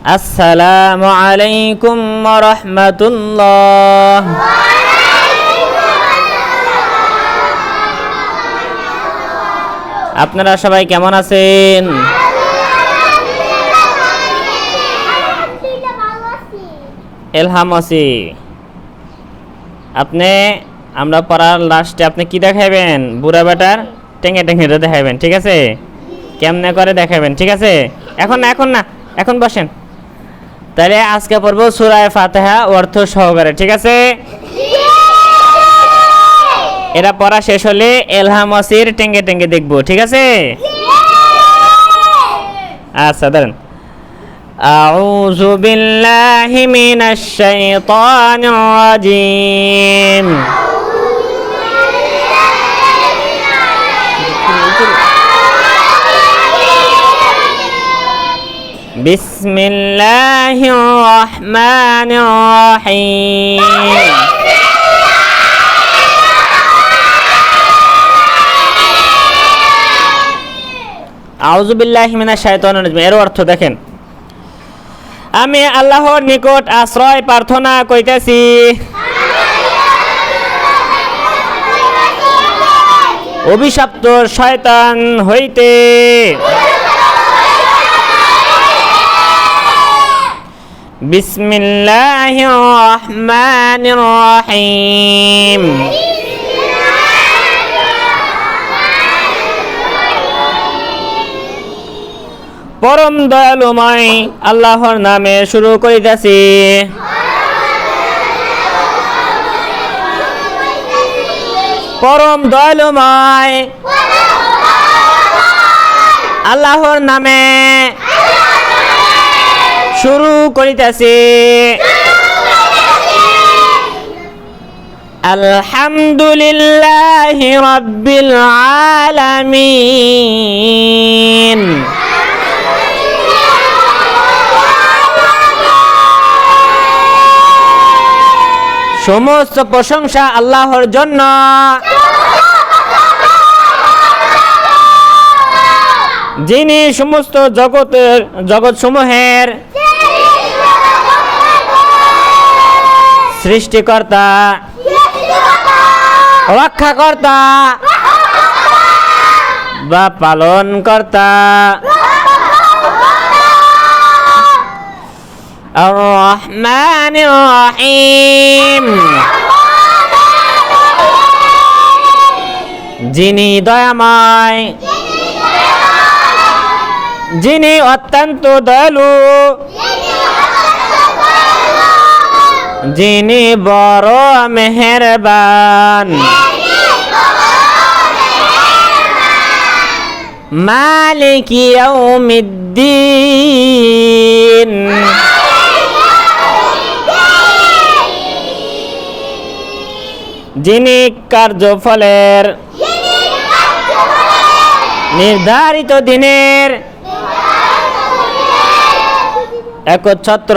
আসসালামু আলাইকুম রহমতুল্লাহ। আপনারা সবাই কেমন আছেন? এলহাম আছি আপনি, আমরা পড়ার লাস্টে আপনি কি দেখাবেন বুড়া বেটার টেঙ্গে টেঙ্গেটা দেখাবেন ঠিক আছে? কেমনে করে দেখাবেন ঠিক আছে? এখন না এখন না, এখন বসেন। তাহলে আজকে পড়বো সুরায় ফাতেহা অর্থ সহকারে ঠিক আছে এটা পড়া শেষ হলে এলহাম আসির টেঙ্গে টেঙ্গে দেখবো ঠিক আছে আচ্ছা ধরেন أعوذ بالله من الشيطان الرجيم بسم الله الرحمن الرحيم আউযু বিল্লাহি মিনাশ শাইতানির রাজিম এর অর্থ দেখেন আমি আল্লাহর নিকট আশ্রয় প্রার্থনা করিতেছি অভিশপ্ত শয়তান হইতে বিসমিল্লাহির রহমানির রহিম। পরম দয়ালুময় আল্লাহর নামে শুরু করিতেছি। পরম দয়ালুময় আল্লাহর নামে শুরু করিতেছি। আলহামদুলিল্লাহ রব্বিল আলামিন। সমস্ত প্রশংসা আল্লাহর জন্য। যিনি সমস্ত জগতের জগৎ সৃষ্টিকর্তা রক্ষাকর্তা বা পালন কর্তা الرحمن الرحيم যিনি দয়াময় যিনি অত্যন্ত দয়ালু যিনি বড় মেহেরবান। মালিক যিনি কার্যফলের নির্ধারিত দিনের একচ্ছত্র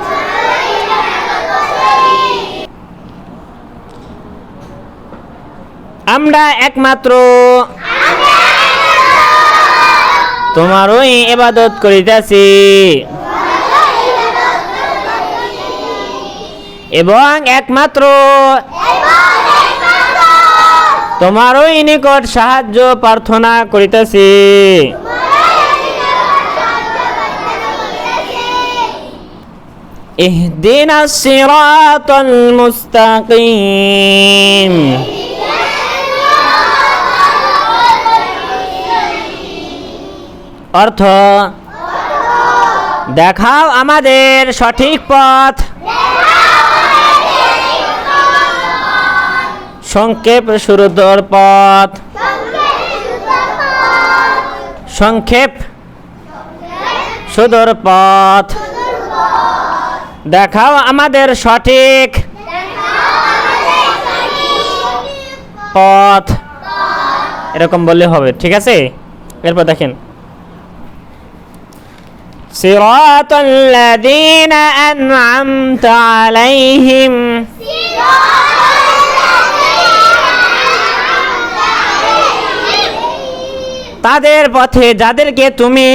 আমরা একমাত্র তোমারই এবাদত করিতেছি এবং একমাত্র তোমারই নিকট সাহায্য প্রার্থনা করিতেছি اهدنا الصراط المستقيم অর্থ। দেখাও আমাদের সঠিক পথ। সংক্ষেপ সুরদর পথ। সংক্ষেপ সুদূর পথ। দেখাও আমাদের সঠিক পথ। এরকম বললে হবে, ঠিক আছে? এরপর দেখেন। صراط الذين أنعمت عليهم তাদের পথে যাদেরকে তুমি